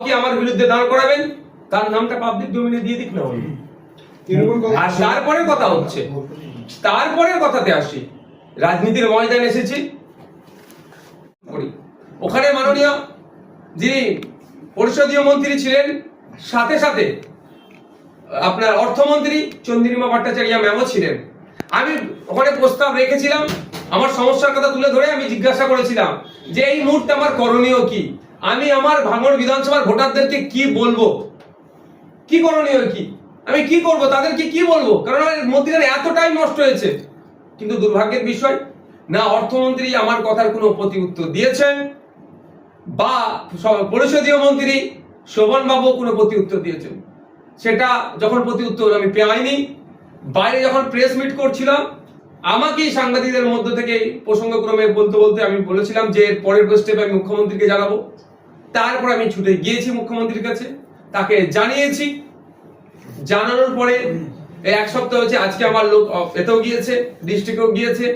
কি আমার বিরুদ্ধে দাঁড় করাবেন? তার নামটা পাবলিক ডোমিনে দিয়ে দিক না। আর তারপরে কথা হচ্ছে তারপরের কথাতে আসি। রাজনীতির ময়দান এসেছি। ওখানে মাননীয় যিনি পরিষদীয় মন্ত্রী ছিলেন সাথে সাথে আপনার অর্থমন্ত্রী চন্দ্রিমা ভট্টাচার্য ম্যামও ছিলেন। আমি ওখানে প্রস্তাব রেখেছিলাম আমার সমস্যার কথা তুলে ধরে আমি জিজ্ঞাসা করেছিলাম যে এই মুহূর্তে আমার করণীয় কি? আমি আমার ভাঙড় বিধানসভার ভোটারদেরকে কি বলব? কি করণীয় কি? আমি কি করব? তাদেরকে কি বলব? কারণ আমার মন্ত্রীরা এত টাইম নষ্ট হয়েছে। কিন্তু দুর্ভাগ্যের বিষয়, না অর্থমন্ত্রী আমার কথার কোনো প্রতি উত্তর দিয়েছেন, বা পরিষদীয় মন্ত্রী শোভন বাবু কোনো প্রতি উত্তর দিয়েছেন। সেটা যখন প্রতি উত্তর আমি পাইনি বাইরে যখন প্রেস মিট করছিলাম, আমাকেই সাংবাদিকদের মধ্য থেকে প্রসঙ্গক্রমে বলতে বলতে আমি বলেছিলাম যে এর পরের স্টেপ আমি মুখ্যমন্ত্রীকে জানাব। তারপর আমি ছুটে গিয়েছি মুখ্যমন্ত্রীর কাছে। তাকে জানিয়েছি। জানানোর পরে এক সপ্তাহ হচ্ছে আজকে আমার লোক এতেও গিয়েছে, ডিস্ট্রিক্টেও গিয়েছে।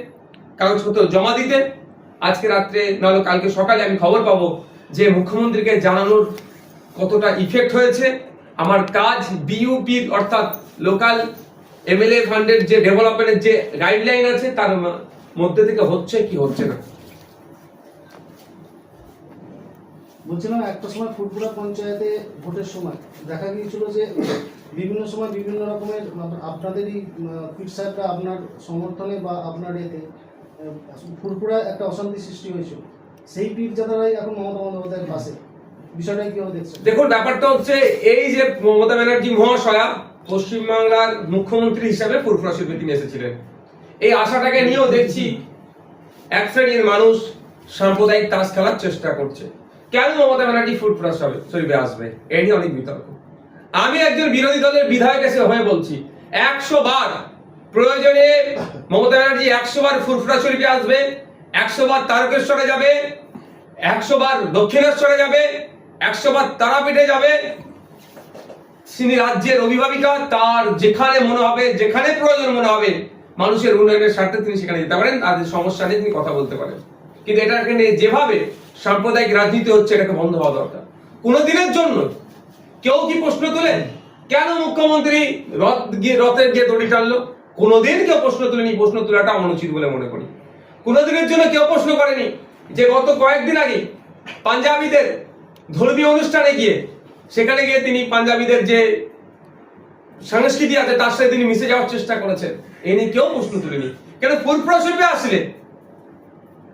কাগজপত্র জমা দিতে। আজকে রাত্রে, নাহলে কালকে সকালে আমি খবর পাবো যে মুখ্যমন্ত্রীকে জানানোর কতটা ইফেক্ট হয়েছে। আমার কাজ বিইউপির অর্থাৎ লোকাল এমএলএ ফান্ডের যে ডেভেলপমেন্টের যে গাইডলাইন আছে, তার মধ্যে থেকে হচ্ছে কি হচ্ছে না। বলছিলাম, একটা সময় ফুটপুরা পঞ্চায়েতে ভোটের সময় দেখা গিয়েছিল যে বিভিন্ন সময় বিভিন্ন রকমের আপনাদেরই পিট সাহেবরা আপনার সমর্থনে বা আপনার এতে ফুরফুরা একটা অশান্তি সৃষ্টি হয়েছিল। সেই পীর যাদারাই এখন মমতা বন্দ্যোপাধ্যায়ের পাশে। বিষয়টাই কীভাবে দেখছেন? দেখুন, ব্যাপারটা হচ্ছে এই যে মমতা ব্যানার্জি মহাশয়া পশ্চিমবাংলার মুখ্যমন্ত্রী হিসাবে ফুরফুরা শিল্পী তিনি এসেছিলেন। এই আশাটাকে নিয়েও দেখছি এক শ্রেণির মানুষ সাম্প্রদায়িক তাস খেলার চেষ্টা করছে। কেন মমতা ব্যানার্জি ফুরফুরা শরীফ- শরীফে আসবে। নিয়ে অনেক বিতর্ক। আমি একজন বিরোধী দলের বিধায়ক এসে হয়ে বলছি, একশো বার প্রয়োজনে মমতা ব্যানার্জি একশো বার ফুরফুরা শরীফে আসবে, একশো বার তারকেশ্বরে যাবে, একশো বার দক্ষিণেশ্বরে যাবে, একশো বার তারাপীঠে যাবে। তিনি রাজ্যের অভিভাবিকা, তার যেখানে মনে হবে, যেখানে প্রয়োজন মনে হবে, মানুষের উন্নয়নের স্বার্থে তিনি সেখানে যেতে পারেন তাদের সমস্যা নিয়ে তিনি কথা বলতে পারেন। কিন্তু নিয়ে যেভাবে সাম্প্রদায়িক রাজনীতি হচ্ছে এটাকে বন্ধ হওয়া দরকার। কোনো দিনের জন্য কেউ কি প্রশ্ন তোলেন, কেন মুখ্যমন্ত্রী রথ গিয়ে রথের গিয়ে দড়ি টানলো? কোনোদিন কেউ প্রশ্ন তোলেনি প্রশ্ন তোলাটা অনুচিত বলে মনে করি। কোনোদিনের জন্য কেউ প্রশ্ন করেনি যে গত কয়েকদিন আগে পাঞ্জাবিদের ধর্মীয় অনুষ্ঠানে গিয়ে, সেখানে গিয়ে তিনি পাঞ্জাবিদের যে সংস্কৃতি আছে, তার সাথে তিনি মিশে যাওয়ার চেষ্টা করেছেন। এ নিয়ে কেউ প্রশ্ন তুলেনি। কেন ফুরফুরা শরীফে আসলে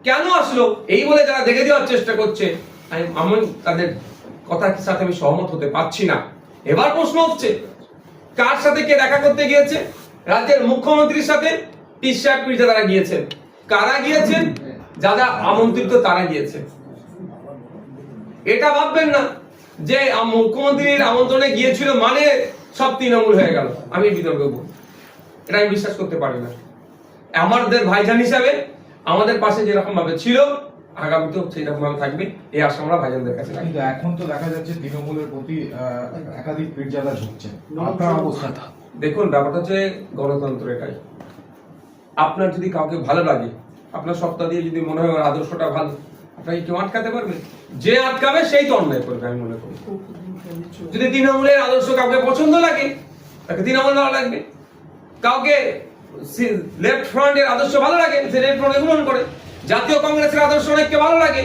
কেন আসলো? এই বলে যারা দেখে দেওয়ার চেষ্টা করছে আমি আমি তাদের কথার সাথে আমি সহমত হতে পারছি না। এবার প্রশ্ন হচ্ছে, কার সাথে কে দেখা করতে গিয়েছে? রাজ্যের মুখ্যমন্ত্রীর সাথে পিসার পিঠে তারা গিয়েছেন। কারা গিয়েছেন? যারা আমন্ত্রিত তারা গিয়েছে এটা ভাববেন না যে মুখ্যমন্ত্রীর আমন্ত্রণে গিয়েছিল মানে সব তৃণমূল হয়ে গেল। আমি বিতর্ক এটা আমি বিশ্বাস করতে পারি না। আমাদের ভাইজান হিসাবে আমাদের পাশে যেরকম ভাবে ছিল আগামীতেও সেই রকম ভাবে থাকবে। এই আশা আমরা ভাইজানদের কাছে কিন্তু এখন তো দেখা যাচ্ছে তৃণমূলের প্রতি একাধিক পীরজাদা ঝুঁকছে আপনার অবস্থা? দেখুন ব্যাপারটা হচ্ছে গণতন্ত্র এটাই। আপনার যদি কাউকে ভালো লাগে আপনার সত্তা দিয়ে যদি মনে হয় আদর্শটা ভালো আপনাকে কেউ আটকাতে পারবে? যে আটকাবে সেই তো অন্যায় করবে আমি মনে করি। যদি তৃণমূলের আদর্শ কাউকে পছন্দ লাগে তাকে তৃণমূল ভালো লাগবে। কাউকে লেফট ফ্রন্টের আদর্শ ভালো লাগে, সে লেফট গ্রহণ করে। জাতীয় কংগ্রেসের আদর্শ অনেককে ভালো লাগে,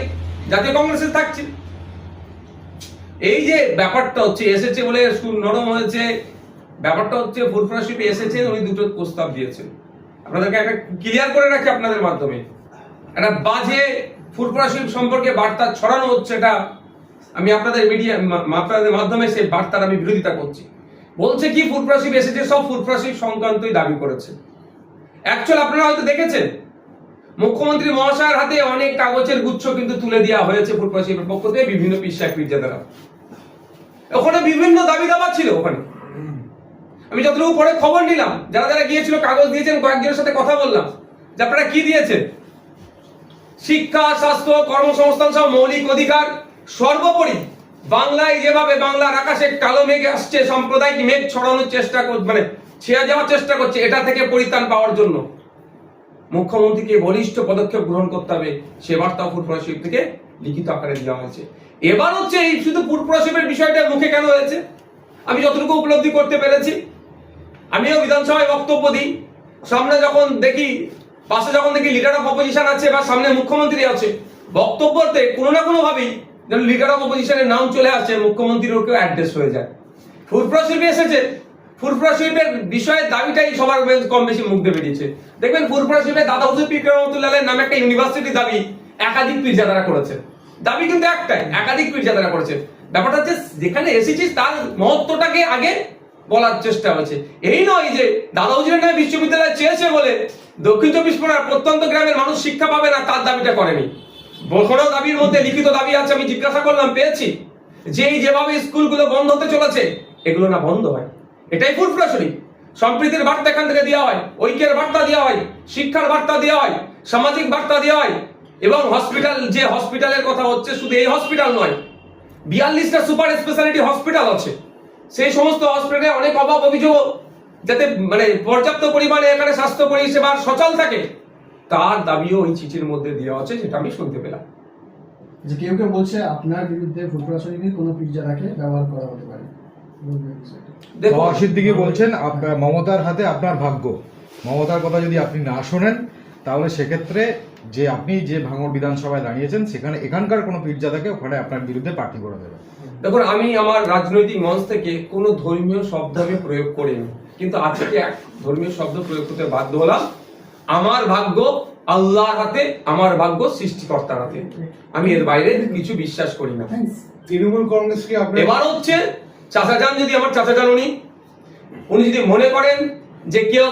জাতীয় কংগ্রেসে থাকছে। এই যে ব্যাপারটা হচ্ছে, এসেছে বলে নরম হয়েছে, ব্যাপারটা হচ্ছে এসেছে, উনি দুটো প্রস্তাব দিয়েছেন। আপনাদেরকে একটা ক্লিয়ার করে রাখি আপনাদের মাধ্যমে। একটা বাজে ফুরফুরা শিল্প সম্পর্কে বার্তা ছড়ানো হচ্ছে, এটা আমি আপনাদের মিডিয়া আপনাদের মাধ্যমে সেই বার্তার আমি বিরোধিতা করছি। বলছে কি, ফুরফুরা শিল্প এসেছে, সব ফুরফুরা শিল্প সংক্রান্তই দাবি করেছে। অ্যাকচুয়াল আপনারা হয়তো দেখেছেন। মুখ্যমন্ত্রী মহাশয়ের হাতে অনেক কাগজের গুচ্ছ কিন্তু তুলে দেওয়া হয়েছে ফুটবল পক্ষ থেকে বিভিন্ন পিসা পীরজাদারা ওখানে বিভিন্ন দাবি দাবা ছিল ওখানে। আমি যতটুকু পরে খবর নিলাম, যারা যারা গিয়েছিল, কাগজ দিয়েছেন, কয়েকজনের সাথে কথা বললাম, যে আপনারা কি দিয়েছেন? শিক্ষা, স্বাস্থ্য, কর্মসংস্থান সহ মৌলিক অধিকার, সর্বোপরি বাংলায় যেভাবে বাংলার আকাশে কালো মেঘ আসছে, সাম্প্রদায়িক মেঘ ছড়ানোর চেষ্টা মানে ছেড়ে যাওয়ার চেষ্টা করছে, এটা থেকে পরিত্রাণ পাওয়ার জন্য। মুখ্যমন্ত্রীকে বলিষ্ঠ পদক্ষেপ গ্রহণ করতে হবে, সে বার্তা শিল্প থেকে লিখিত আকারে দেওয়া হয়েছে। এবার হচ্ছে এই শুধু পুরপ্রসবের বিষয়টা মুখে কেন হয়েছে আমি যতটুকু উপলব্ধি করতে পেরেছি, আমিও বিধানসভায় বক্তব্য দিই। সামনে যখন দেখি, পাশে যখন দেখি লিডার অফ অপোজিশন আছে বা সামনে মুখ্যমন্ত্রী আছে বক্তব্যতে কোনো না কোনো ভাবেই যেন লিডার অফ অপোজিশনের নাম চলে আসে মুখ্যমন্ত্রীর ওকেও অ্যাড্রেস হয়ে যায়। ফুরফুরা এসেছে ফুরফুরা শিল্পের বিষয়ে দাবিটাই সবার কম বেশি মুখ দিয়ে বেরিয়েছে দেখবেন ফুরফুরা শিল্পের দাদা হুজুর পীর রহমতুল্লাহের নামে একটা ইউনিভার্সিটি দাবি একাধিক পীরজাদারা করেছে। দাবি কিন্তু একটাই, একাধিক পীরজাদারা করেছে। ব্যাপারটা হচ্ছে যেখানে এসেছিস তার মহত্বটাকে আগে বলার চেষ্টা হয়েছে। এই নয় যে দাদা হুজুরের নামে বিশ্ববিদ্যালয় চেয়েছে বলে দক্ষিণ চব্বিশ পরগনার প্রত্যন্ত গ্রামের মানুষ শিক্ষা পাবে না, তার দাবিটা করেনি। কোনো দাবির মধ্যে লিখিত দাবি আছে, আমি জিজ্ঞাসা করলাম, পেয়েছি। যে এই যেভাবে স্কুলগুলো বন্ধ হতে চলেছে, এগুলো না বন্ধ হয়। এটাই ফুরফুরা শরীফ সম্প্রীতির বার্তা এখান থেকে দেওয়া হয়, ঐক্যের বার্তা দেওয়া হয়, শিক্ষার বার্তা দেওয়া হয়, সামাজিক বার্তা দেওয়া হয় এবং হসপিটাল যে হসপিটালের কথা হচ্ছে, শুধু এই হসপিটাল নয়, বিয়াল্লিশটা সুপার স্পেশালিটি হসপিটাল আছে। সেই সমস্ত হসপিটালে অনেক অভাব অভিযোগ, যাতে মানে পর্যাপ্ত পরিমাণে এখানে স্বাস্থ্য পরিষেবার সচল থাকে। তার দাবিও ওই চিঠির মধ্যে দেওয়া আছে, যেটা আমি শুনতে পেলাম। যে কেউ কেউ বলছে, আপনার বিরুদ্ধে শরীফের কোনো পিজ্জারাকে ব্যবহার করা হতে পারে। বাবা সিদ্দিকি বলছেন মমতার হাতে আপনার ভাগ্য। মমতার কথা যদি আপনি না শোনেন তাহলে সেক্ষেত্রে যে আপনি যে ভাঙড় বিধানসভায় দাঁড়িয়েছেন সেখানে এখানকার কোনো পীরজাদাকে ওখানে আপনার বিরুদ্ধে প্রার্থী করে দেবে দেখুন আমি আমার রাজনৈতিক মঞ্চ থেকে কোনো ধর্মীয় শব্দ আমি প্রয়োগ করিনি। কিন্তু আজকে এক ধর্মীয় শব্দ প্রয়োগ করতে বাধ্য হলাম। আমার ভাগ্য আল্লাহর হাতে আমার ভাগ্য সৃষ্টিকর্তার হাতে। আমি এর বাইরে কিছু বিশ্বাস করি না। তৃণমূল কংগ্রেস কি এবার হচ্ছে চাচা যান যদি আমার চাচা যান উনি। উনি যদি মনে করেন যে কেউ